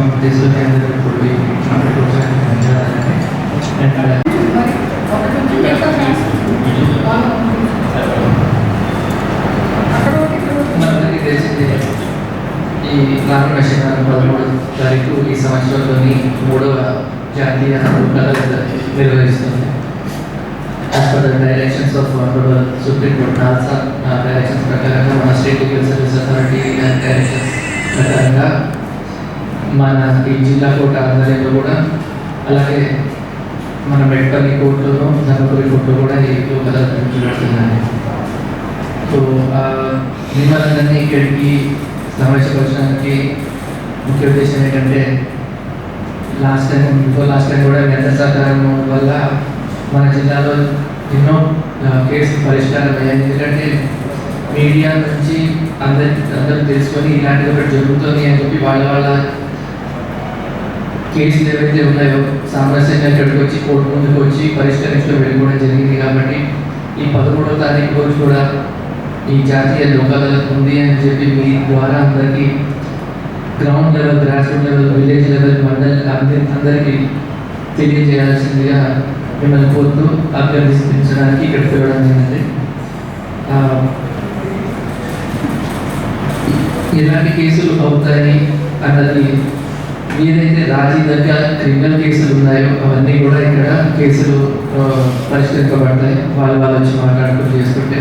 మీరు ఇంత షార్ట్ తీసుకుని ఇప్పుడు అండ్ ఒకటి ఉంటుంది ఇంకా ఫ్యాన్స్ అక్కడ ఒకటి ఇక్కడ ఒకటి. మనందరికీ తెలిసిందే ఈ నాగమేష పదమూడు తారీఖు ఈ సంవత్సరంలోని మూడవ జాతీయ కళ నిర్వహిస్తుంది as per the directions of honourable Supreme Court NALSA directions ప్రకారంగా మన state legal service authority directions ప్రకారంగా మన ఈ జిల్లా కోర్టు ఆధ్వర్యంలో కూడా అలాగే మన మెట్పల్లి కోర్టులో ధర్మపురి కోర్టులో కూడా ఈ లోకల్ జరుగుతున్నాయి. సో ఆ ఇక్కడికి సమావేశపరచడానికి ముఖ్య ఉద్దేశం ఏంటంటే లాస్ట్ టైం ఇంకో లాస్ట్ టైం కూడా మీ అందరి సహకారం వల్ల మన జిల్లాలో ఎన్నో కేసులు పరిష్కారం అయ్యాయి. ఎందుకంటే మీడియా నుంచి అందరి అందరూ తెలుసుకొని ఇలాంటిది ఒకటి జరుగుతుంది అని చెప్పి వాళ్ళ వాళ్ళ కేసులు ఏవైతే ఉన్నాయో సామరస్యంగా ఇక్కడికి వచ్చి కోర్టు ముందుకు వచ్చి పరిష్కరించడం వెళ్ళిపోవడం జరిగింది కాబట్టి ఈ పదమూడవ తారీఖు రోజు కూడా ఈ జాతీయ లోక్ అదాలత్ ఉంది అని చెప్పి మీ ద్వారా అందరికీ ground level grass root level village level mandal అందరి అందరికీ తెలియజేయాల్సిందిగా మిమ్మల్ని కోరుతూ అభ్యర్థించడానికి ఇక్కడికి వెళ్ళడం జరిగింది. ఎలాంటి కేసులు అవుతాయి అన్నది ఏదైతే రాజీ దగ్గర క్రిమినల్ కేసులు ఉన్నాయో అవన్నీ కూడా ఇక్కడ కేసులు పరిష్కరించబడతాయి వాళ్ళు వాళ్ళు వచ్చి మాట్లాడుకుంటూ చేసుకుంటే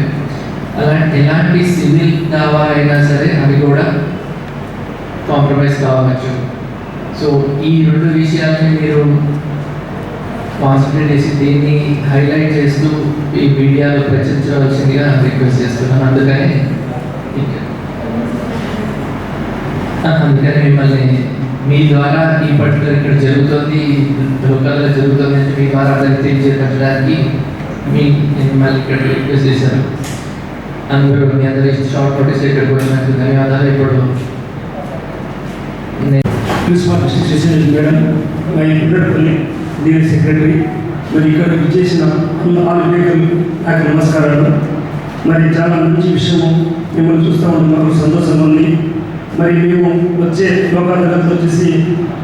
అలాంటి ఎలాంటి సివిల్ దావా అయినా సరే అవి కూడా కాంప్రమైజ్ కావచ్చు. సో ఈ రెండు విషయాలని మీరు కాన్సన్ట్రేట్ చేసి దీన్ని హైలైట్ చేస్తూ ఈ మీడియాలో ప్రచురించవలసిందిగా రిక్వెస్ట్ చేస్తున్నాను. అందుకని అందుకని మిమ్మల్ని మీ ద్వారా ఈ పర్టికులర్ ఇక్కడ జరుగుతుంది లోకల్లో జరుగుతుంది అంటే మీ ద్వారా అందరికి తెలియజేయడానికి మీ నేను మళ్ళీ ఇక్కడ రిక్వెస్ట్ చేశాను అందరూ మీ అందరి షార్ట్ నోటీస్ ఇక్కడ పోయినందుకు ధన్యవాదాలు. ఇప్పుడు నేను మేడం మా ఇంటర్పల్లి డీఎల్ సెక్రటరీ మరి ఇక్కడ విచ్చేసిన ఆల్ విలేకరులు నాకు నమస్కారాలు. మరి చాలా మంచి విషయము మిమ్మల్ని చూస్తూ ఉంటే మాకు సంతోషంగా ఉంది. మరి మేము వచ్చే లోకాదాలతో వచ్చేసి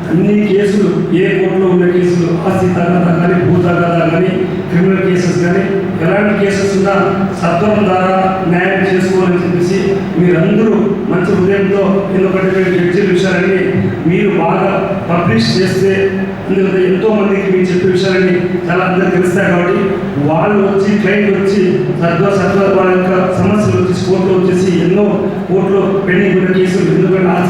అన్ని కేసులు ఏ కోర్టులో ఉన్న కేసులు ఆస్తి తగాదా కానీ భూ తగాదా కానీ క్రిమినల్ కేసెస్ కానీ ఎలాంటి కేసెస్ ఉన్నా సత్వరం ద్వారా న్యాయం చేసుకోవాలని చెప్పేసి మీరందరూ మంచి హృదయంతో ఎందుకంటే జడ్జీల విషయాలని మీరు బాగా పబ్లిష్ చేస్తే ఎందుకంటే ఎంతో మందికి మీరు చెప్పే విషయాలని చాలా అందరూ తెలుస్తాయి కాబట్టి వాళ్ళు వచ్చి క్లయింట్ వచ్చి సత్వ సత్వ వాళ్ళ యొక్క సమస్యలు వచ్చి కోర్టులో వచ్చేసి ఎన్నో కోర్టులో పెండింగ్ ఉన్న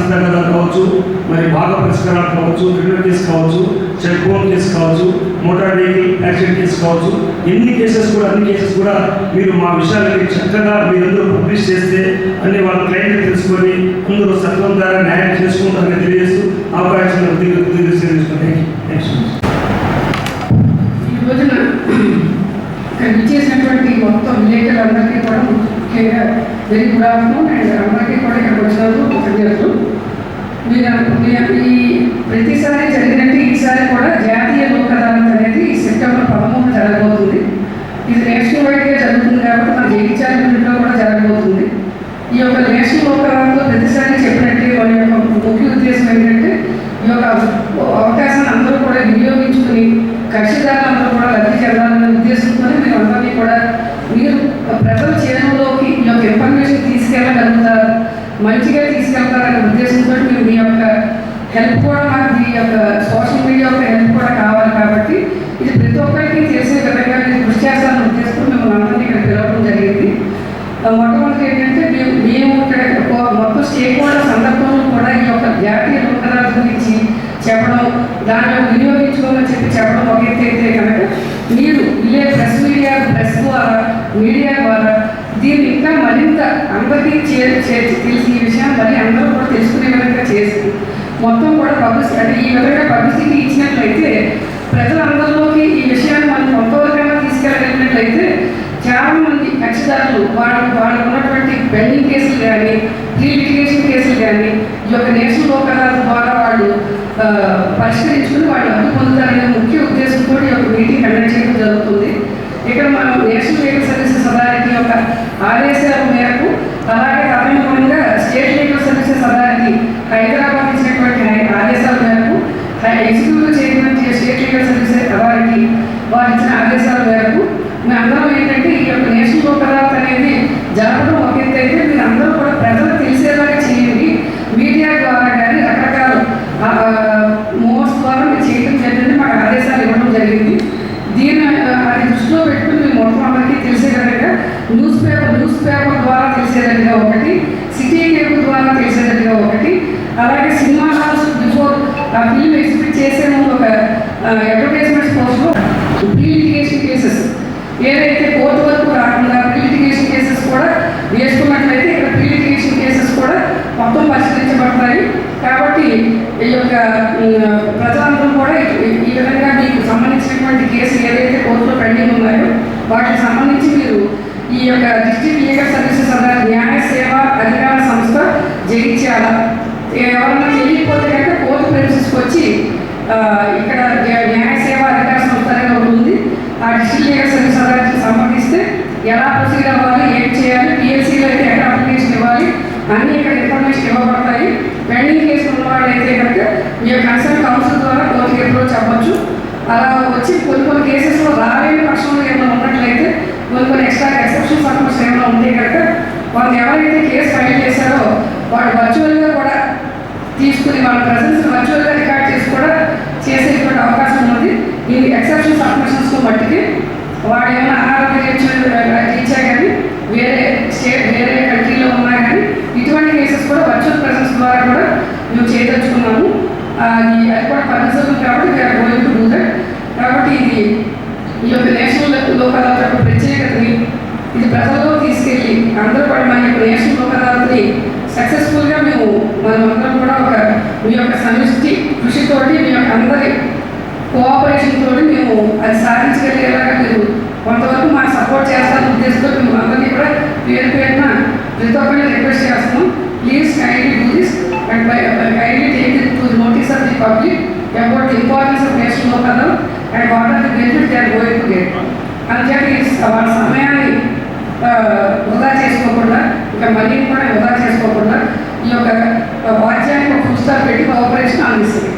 కేసులు ఎందుకంటే కావచ్చు మరి బాగా పరిష్కారాలు కావచ్చు క్రిమినల్ కేసు కావచ్చు చెక్ ఫోన్ కేసు కావచ్చు మోటార్ వెహికల్ యాక్సిడెంట్ కేసు కావచ్చు ఎన్ని కేసెస్ కూడా అన్ని కేసెస్ కూడా మీరు మా విషయాలకి చక్కగా మీరందరూ పబ్లిష్ చేస్తే అన్ని వాళ్ళ క్లయింట్ తెలుసుకొని అందరూ సత్వం ద్వారా న్యాయం చేసుకుంటారని తెలియజేస్తూ అవకాశం తెలియజేసుకుంటే ఈ రోజున ఇక్కడ ఇచ్చేసినటువంటి మొత్తం విలేకరులందరికీ కూడా ముఖ్యంగా వెరీ గుడ్ ఆఫ్టర్నూన్ అండ్ అందరికీ కూడా ఇక్కడ వచ్చినందుకు కృతజ్ఞతలు ఈ ప్రతిసారి జరిగినట్టు ఈసారి కూడా జాతీయ లోక్ అదాలత్ అనేది సెప్టెంబర్ పదమూడు జరగబోతుంది. ఇది నేషనల్ వైడ్గా జరుగుతుంది కాబట్టి మన జగిత్యాలలో కూడా జరగబోతుంది. ఈ యొక్క నేషనల్ లోక్ అదాలత్లో ప్రతిసారి చెప్పినట్టే వాళ్ళ యొక్క ముఖ్య ఉద్దేశం ఏంటంటే ఈ యొక్క అవకాశాన్ని అందరూ కూడా వినియోగించుకుని కక్షిదారులు అందరూ కూడా లబ్ధి చెందాలనే ఉద్దేశంతో మీరు అందరినీ కూడా మీరు ప్రజల చేరువలోకి ఈ యొక్క ఇన్ఫర్మేషన్ తీసుకెళ్ళగలుగుతారు మంచిగా తీసుకెళ్తారని ఉద్దేశంతో మీరు మీ యొక్క హెల్ప్ కూడా మాకు ఒక యొక్క సోషల్ మీడియా యొక్క హెల్ప్ కూడా కావాలి కాబట్టి ఇది ప్రతి ఒక్కరికి చేసే విధంగా మీరు కృషి చేస్తాను ఉద్దేశంతో మేము అందరినీ ఇక్కడ పిలవడం జరిగింది. మొట్టమొదటి ఏంటంటే మేము మేము ఇక్కడ మొత్తం స్టేక్ హోల్డర్ సందర్భంలో కూడా ఈ యొక్క జాతీయ నూతనాల గురించి చెప్పడం దాన్ని వినియోగించుకోమని చెప్పి చెప్పడం ఒక ఎత్తు అయితే కనుక మీరు ఇదే ప్రెస్ మీడియా ప్రెస్ ద్వారా మీడియా ద్వారా దీన్ని ఇంకా మరింత అందరికీ చే తెలిసి ఈ విషయం మరి అందరూ కూడా తెలుసుకునే విధంగా చేసి మొత్తం కూడా పబ్లిసిటీ అంటే ఈ విధంగా పబ్లిసిటీ ఇచ్చినట్లయితే ప్రజలందరిలోకి ఈ విషయాన్ని మనం కొంతవరకైనా తీసుకెళ్ళగలిగినట్లయితే చాలా మంది కక్షిదారులు వాళ్ళు వాళ్ళకు ఉన్నటువంటి పెండింగ్ కేసులు కానీ రీలిటిగేషన్ కేసులు కానీ ఈ యొక్క నేషనల్ లోక్ ద్వారా వాళ్ళు పరిష్కరించుకుని వాళ్ళు అడ్డు పొందుతారనే ముఖ్య ఉద్దేశంతో ఈ యొక్క మీటింగ్ కండక్ట్ చేయడం జరుగుతుంది. ఇక్కడ మనం నేషనల్ లీగల్ సర్వీసెస్ అథారిటీ యొక్క ఆదేశాల మేరకు అలాగే తదనుగుణంగా state legal services authority Hyderabad ఇచ్చినటువంటి ఆదేశాల మేరకు executive chairman state legal services authority వారు ఇచ్చిన ఆదేశాల మేరకు మేము అందరం ఏంటంటే ఈ యొక్క నేషనల్ లోక్ అదాలత్ అనేది జరగడం ఒక ఎత్తు అయితే మీరు అందరూ కూడా ప్రజలు తెలిసేలాగా చేయండి. మీడియా ద్వారా కానీ రకరకాల మోడ్స్ ద్వారా మీరు చేయడం జరిగింది. మాకు ఆదేశాలు ఇవ్వడం జరిగింది. దీన్ని అది దృష్టిలో పెట్టుకుని మేము మొత్తం అందరికీ తెలిసేటట్టుగా న్యూస్ పేపర్ న్యూస్ పేపర్ ద్వారా తెలిసేటట్టుగా ఒకటి సిటీ కేబుల్ ద్వారా తెలిసేటట్టుగా ఒకటి అలాగే సినిమా హాల్స్ బిఫోర్ ఆ ఫిల్మ్ ఎగ్జిబిట్ చేసే ముందు ఒక అడ్వర్టైజ్మెంట్ పోస్ట్లో ప్రీలిటిగేషన్ కేసెస్ ఏదైతే కోర్టు వరకు రాకుండా ప్రీలిటిగేషన్ కేసెస్ కూడా వేసుకున్నట్లయితే ఇక్కడ ప్రీలిటిగేషన్ కేసెస్ కూడా మొత్తం పరిశీలించబడతాయి. కాబట్టి ఈ యొక్క ఉమ్, ప్రజలందరూ కూడా ఈ- విధంగా మీకు సంబంధించినటువంటి కేసులు ఏదైతే కోర్టులో పెండింగ్ ఉన్నాయో వాటికి సంబంధించి మీరు ఈ యొక్క డిస్ట్రిక్ట్ లీగల్ సర్వీసెస్ అన్న న్యాయ సేవ అధికార సంస్థ జగిత్యాల ఎవరన్నా తెలియకపోతే కనుక కోర్టు ప్రెమిసెస్కి వచ్చి ఇక్కడ న్యాయ సేవ అధికార సంస్థ అనేది ఉంది. ఆ డిస్ట్రిక్ట్ లీగల్ సర్వీస్ అథారిటీకి సంబంధిస్తే ఎలా ప్రొసీడ్ అవ్వాలి ఏం చేయాలి పిఎస్సీలో అయితే ఎక్కడ అప్లికేషన్ ఇవ్వాలి అన్ని ఇక్కడ ఇన్ఫర్మేషన్ ఇవ్వబడతాయి. పెండింగ్ కేసులు ఉన్న కనుక మీ కన్సర్న్ కౌన్సిల్ ద్వారా కోర్టుకి అప్రోచ్ అవ్వచ్చు. అలా వచ్చి కొన్ని కొన్ని కేసెస్లో రాలేని పక్షంలో ఏమైనా ఉన్నట్లయితే కొన్ని కొన్ని ఎక్స్ట్రా ఎక్సెప్షన్ సర్కమ్స్ ఏమైనా ఉంటే కనుక వాళ్ళు ఎవరైతే కేసు ఫైల్ చేశారో వాళ్ళు వర్చువల్గా కూడా తీసుకుని వాళ్ళ ప్రజెన్స్ వర్చువల్గా రికార్డ్ చేసి కూడా చేసేటువంటి అవకాశం ఉంది ఈ ఎక్సెప్షన్ సబ్మిషన్స్తో మట్టికి వాడు ఏమైనా అనారోగ్య రీత్యా కానీ వేరే స్టేట్ వేరే కంట్రీలో ఉన్నా కానీ ఇటువంటి కేసెస్ కూడా వర్చువల్ ప్రజెన్స్ ద్వారా కూడా మేము చేయదలుచుకున్నాము అది కూడా పర్మిషన్ కాబట్టి we are going to do that కాబట్టి ఇది ఈ యొక్క నేషనల్ లోక్ అదాలత్ యొక్క ప్రత్యేకతని ఇది ప్రజల్లో తీసుకెళ్ళి అందరూ కూడా మన యొక్క నేషనల్ లోక్ అదాలత్ని సక్సెస్ఫుల్గా మేము మనమందరం కూడా ఒక మీ యొక్క సమిష్టి కృషితోటి మీ యొక్క అందరి కోఆపరేషన్ తోటి మేము అది సాధించగలిగేలాగా మీరు కొంతవరకు మా సపోర్ట్ చేస్తారని ఉద్దేశంతో మేము అందరినీ కూడా పేరు పేరున ప్రతి ఒక్కరిని రిక్వెస్ట్ చేస్తున్నాం. Please kindly do this and by kindly take it to notice of the public about the importance of national local and what are the benefit they are going to get అందుచేత వాళ్ళ సమయాన్ని వృధా చేసుకోకుండా ఇంకా money కూడా వృధా చేసుకోకుండా ఈ యొక్క వాద్యానికి ఒక పుస్తకాలు పెట్టి కోఆపరేషన్ అందిస్తుంది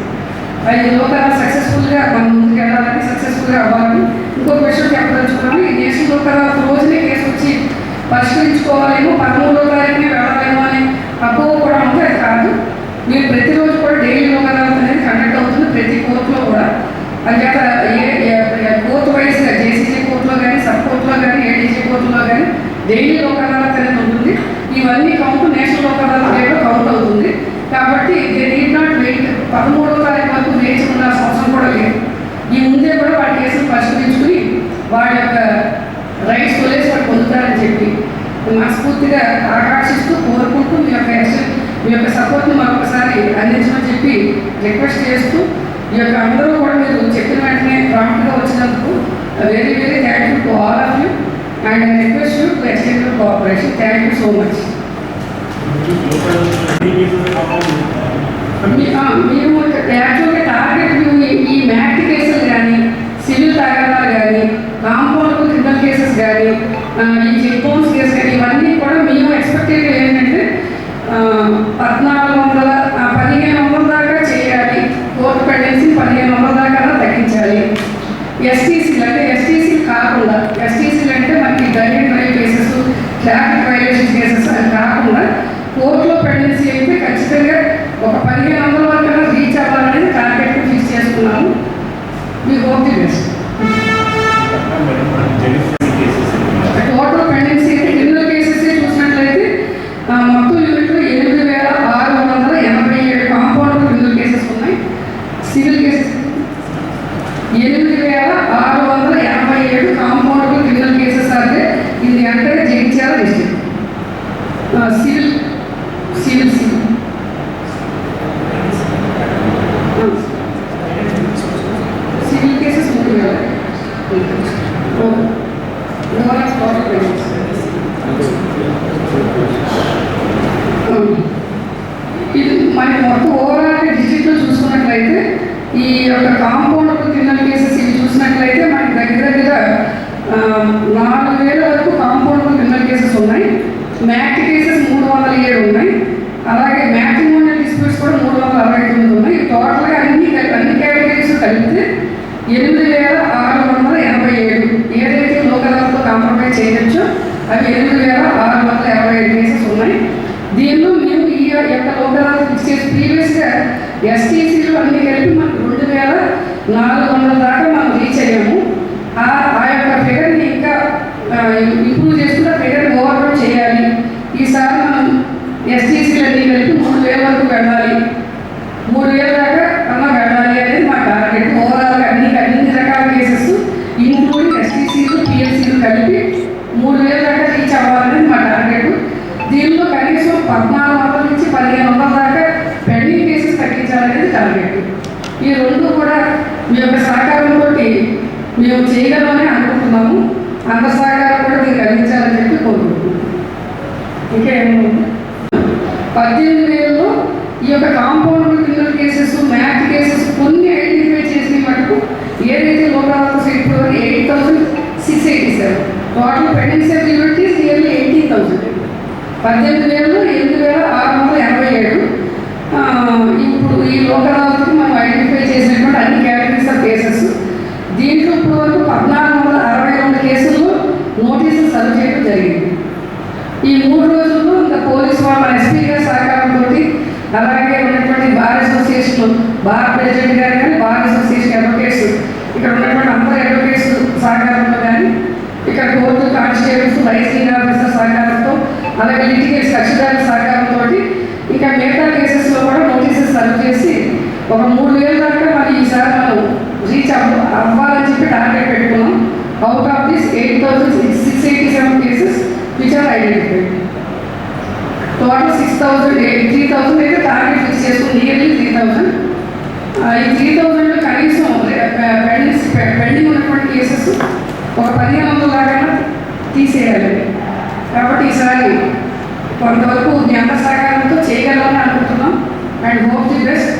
అది లోకాల సక్సెస్ఫుల్గా మనం ముందుకు వెళ్ళాలని సక్సెస్ఫుల్గా అవ్వాలని ఇంకొక విషయం చెప్పదలుచుకున్నాము ఈ నేషనల్ లోకాల రోజునే కేసు వచ్చి పరిష్కరించుకోవాలేమో పదమూడో తారీఖునే వెళ్ళాలేమో అనే అపోహ కూడా ఉంది అది కాదు. మీరు ప్రతిరోజు కూడా డైలీ లోకాల అనేది కండక్ట్ అవుతుంది ప్రతి కోర్టులో కూడా. అది ఏ కోర్టు వైజ్గా జేసీజీ కోర్టులో కానీ సబ్ కోర్టులో కానీ ఏడీజీ కోర్టులో కానీ డైలీ లోక్ అదాలత్ అనేది ఉంటుంది. ఇవన్నీ count national lok adalat count అవుతుంది. కాబట్టి దే నీడ్ నాట్ వెయిట్ పదమూడో తారీఖు వరకు వేచి ఉండాల్సిన అవసరం కూడా లేదు. ఈ ముందే కూడా వాడి కేసులు పరిశీలించుకుని వాడి యొక్క రైట్స్ తొలేసి వాడు పొందుతారని చెప్పి మనస్ఫూర్తిగా ఆకాంక్షిస్తూ కోరుకుంటూ మీ యొక్క మీ యొక్క సపోర్ట్ని మరొకసారి అందించమని చెప్పి రిక్వెస్ట్ చేస్తూ ఈ యొక్క అందరూ కూడా మీరు చెప్పిన వెంటనే ప్రాంప్ట్గా వచ్చినందుకు very very thank you to all of you and I request you to extend your cooperation thank you so much మీరు మేము యాక్చువల్గా టార్గెట్ ఈ- మ్యాట్ కేసులు కానీ సివిల్ తగాదాలు కానీ కాంపౌండ్ క్రిమినల్ కేసెస్ కానీ ఈ చెక్ బౌన్స్ కేసు కానీ ఇవన్నీ కూడా మేము ఎక్స్పెక్టెడ్ ఏంటంటే పద్నాలుగు వందల పదిహేను వందల దాకా చేయాలి. కోర్టు పెండెన్సీ పదిహేను వందల దాకా తగ్గించాలి. ఎస్టీసీలు అంటే ఎస్టీసీలు కాకుండా ఎస్టీసీలు అంటే మనకి driving drive cases traffic violation cases అని కాకుండా కోర్టులో పెండెన్సీ అయితే ఖచ్చితంగా ఒక పదిహేను వందల వరకు రీచ్ అవ్వాలనేది టార్గెట్ ఫిక్స్ చేసుకున్నాము మీ hope the best total pendency అయితే క్రిమినల్ కేసెస్ చూసినట్లయితే ఆ, మొత్తం యూనిట్లో ఎనిమిది వేల ఆరు వందల ఎనభై ఏడు కాంపౌండ్ క్రిమినల్ కేసెస్ ఉన్నాయి సివిల్ కేసెస్ ఎనిమిది వేల ఆరు వందల ఎనభై ఏడు కాంపౌండ్ క్రిమినల్ కేసెస్ అంటే ఇది అంటే Jagtial district civil civil civil civil cases మూడు వేల ఓవరాల్ టోటల్ కేసెస్ ఇది మనకి మొత్తం ఓవరాల్ డిస్ట్రిక్ట్లో చూసుకున్నట్లయితే ఈ యొక్క కాంపౌండ్ క్రిమినల్ కేసెస్ ఇవి చూసినట్లయితే మనకి దగ్గర దగ్గర ఆ, నాలుగు వేల వరకు కాంపౌండ్ క్రిమినల్ కేసెస్ ఉన్నాయి మ్యాట్ కేసెస్ మూడు వందల ఏడు ఉన్నాయి అలాగే మ్యాట్ ఫిక్స్ చేసి ప్రీవియస్గా ఎస్టీసీలు అన్నీ కలిపి మనకు రెండు వేల నాలుగు వందల దాకా మనం రీచ్ అయ్యాము. ఆ యొక్క ఫిగర్ని ఇంకా ఇంప్రూవ్ చేసుకుంటే ఫిగర్ని ఓవర్కమ్ చేయాలి. ఈసారి మనం ఎస్టీసీలు అన్ని కలిపి మూడు వేల వరకు వెళ్ళాలి మూడు వేల దాకా అన్న వెళ్ళాలి అనేది మా టార్గెట్ ఓవరాల్గా అన్ని అన్ని రకాల కేసెస్ ఇంక్లూడింగ్ ఎస్టీసీలు పిఎస్సీలు కలిపి మూడు వేల దాకా రీచ్ అవ్వాలనేది మా టార్గెట్ దీనిలో కనీసం పద్నాలుగు వందల పదిహేను వందల దాకా పెండింగ్ కేసెస్ తగ్గించాలనేది టార్గెట్ ఈ రెండు కూడా మీ యొక్క సహకారంతో మేము చేయగలమని అనుకుంటున్నాము. అంత సహకారం కూడా మీరు అందించాలని చెప్పి కోరుకుంటున్నాం ఇంకేమో పద్దెనిమిది వేలలో ఈ యొక్క compound criminal cases MACT cases కొన్ని ఐడెంటిఫై చేసిన మటుకు ఏదైతే లోకాలకు ఇప్పుడు eight thousand six eighty seven. Total pending settlement nearly eighteen thousand పద్దెనిమిది వేలలో ఎనిమిది వేల ఆరు వందల ఎనభై ఏడు ఆ, ఇప్పుడు ఈ లోకరాలకు మనం ఐడెంటిఫై చేసినటువంటి అన్ని కేటగిరీస్ ఆఫ్ కేసెస్ దీంట్లో ఇప్పుడు వరకు పద్నాలుగు వందల అరవై రెండు కేసుల్లో నోటీసులు సర్వ్ చేయడం జరిగింది ఈ మూడు రోజుల్లో ఇంకా పోలీసు వాళ్ళ ఎస్పీ గారి సహకారంతో అలాగే ఉన్నటువంటి బార్ అసోసియేషన్ బార్ ప్రెసిడెంట్ గారు కానీ బార్ అసోసియేషన్ అడ్వకేట్స్ ఇక్కడ ఉన్నటువంటి అందరు అడ్వకేట్స్ సహకారంతో కానీ ఇక్కడ కోర్టు కానిస్టేబుల్స్ లైసింగ్ ఆఫీసర్ సహకారంతో అలాగే లిటిగేట్స్ కక్షిదారుల సహకారంతో ఇంకా మిగతా కేసెస్లో కూడా నోటీసెస్ సర్వ్ చేసి ఒక మూడు వేల దాకా మరి ఈసారి మనం రీచ్ అవ్వ అవ్వాలని చెప్పి టార్గెట్ పెట్టుకున్నాం. Out of this eight thousand six eighty seven cases which are identified total six thousand three thousand అయితే టార్గెట్ ఫిక్స్ చేసుకుని నియర్లీ త్రీ థౌసండ్ ఈ త్రీ థౌజండ్ కనీసం పెండింగ్ పెండింగ్ ఉన్నటువంటి కేసెస్ ఒక పదిహేను వందల దాకా తీసేయాలి. కాబట్టి ఈసారి కొంతవరకు జ్ఞాన సహకారంతో చేయగలమని అనుకుంటున్నాం. And hope the best